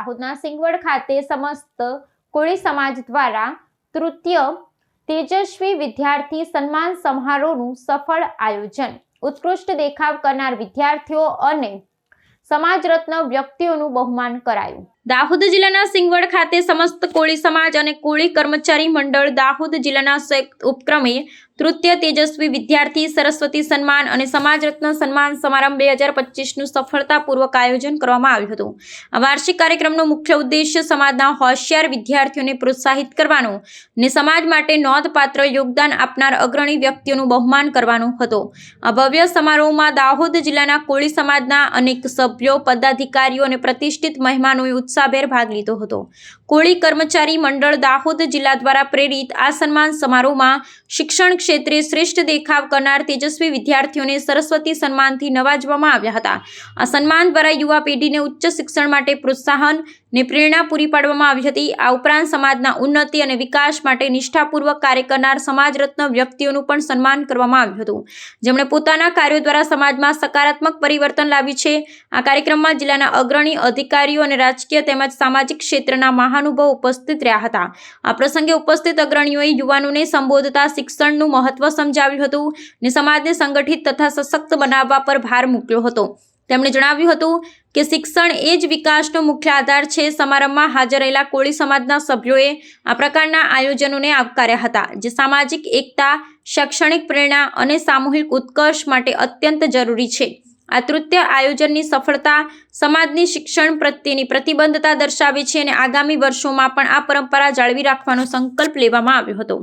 દાહોદના સિંગવડ ખાતે સમસ્ત કોળી સમાજ દ્વારા તૃતીય તેજસ્વી વિદ્યાર્થી સન્માન સમારોહનું સફળ આયોજન, ઉત્કૃષ્ટ દેખાવ કરનાર વિદ્યાર્થીઓ અને સમાજ રત્ન વ્યક્તિઓનું બહુમાન કરાયું. દાહોદ જિલ્લાના સિંગવડ ખાતે સમસ્ત કોળી સમાજ અને કોળી કર્મચારી મંડળ દાહોદ જિલ્લાના સંયુક્ત ઉપક્રમે તૃતીય તેજસ્વી વિદ્યાર્થી સરસ્વતી સન્માન અને સમાજ રત્ન સન્માન સમારંભ બે હજાર પચીસનું સફળતાપૂર્વક આયોજન કરવામાં આવ્યું હતું. આ વાર્ષિક કાર્યક્રમનો મુખ્ય ઉદ્દેશ્ય સમાજના હોશિયાર વિદ્યાર્થીઓને પ્રોત્સાહિત કરવાનો અને સમાજ માટે નોંધપાત્ર યોગદાન આપનાર અગ્રણી વ્યક્તિઓનું બહુમાન કરવાનો હતો. આ ભવ્ય સમારોહમાં દાહોદ જિલ્લાના કોળી સમાજના અનેક સભ્યો, પદાધિકારીઓ અને પ્રતિષ્ઠિત મહેમાનોએ ઉત્સાહભેર ભાગ લીધો હતો. કોળી કર્મચારી મંડળ દાહોદ જિલ્લા દ્વારા પ્રેરિત આ સન્માન સમારોહમાં શિક્ષણ ક્ષેત્રે શ્રેષ્ઠ દેખાવ કરનાર તેજસ્વી વિદ્યાર્થીઓને સરસ્વતી સન્માનથી નવાજવામાં આવ્યા હતા. આ સન્માન દ્વારા યુવા પેઢીને ઉચ્ચ શિક્ષણ માટે પ્રોત્સાહન ને પ્રેરણા પૂરી પાડવામાં આવી હતી. આ ઉપરાંત સમાજના ઉન્નતિ અને વિકાસ માટે નિષ્ઠાપૂર્વક કાર્ય કરનાર સમાજ રત્ન વ્યક્તિઓનું પણ સન્માન કરવામાં આવ્યું હતું. જેમણે પોતાના કાર્યો દ્વારા સમાજમાં સકારાત્મક પરિવર્તન લાવ્યું છે. આ કાર્યક્રમમાં જિલ્લાના અગ્રણી અધિકારીઓ અને રાજકીય તેમજ સામાજિક ક્ષેત્રના મહાનુભવ ઉપસ્થિત રહ્યા હતા. આ પ્રસંગે ઉપસ્થિત અગ્રણીઓએ યુવાનોને સંબોધતા શિક્ષણનું મહત્વ સમજાવ્યું હતું ને સમાજને સંગઠિત તથા સશક્ત બનાવવા પર ભાર મૂક્યો હતો. તેમણે જણાવ્યું હતું કે શિક્ષણ એ જ વિકાસનો મુખ્ય આધાર છે. સમારંભમાં હાજર રહેલા કોળી સમાજના સભ્યોએ આ પ્રકારના આયોજનોને આવકાર્યા હતા, જે સામાજિક એકતા, શૈક્ષણિક પ્રેરણા અને સામૂહિક ઉત્કર્ષ માટે અત્યંત જરૂરી છે. આ તૃતીય આયોજનની સફળતા સમાજની શિક્ષણ પ્રત્યેની પ્રતિબદ્ધતા દર્શાવે છે અને આગામી વર્ષોમાં પણ આ પરંપરા જાળવી રાખવાનો સંકલ્પ લેવામાં આવ્યો હતો.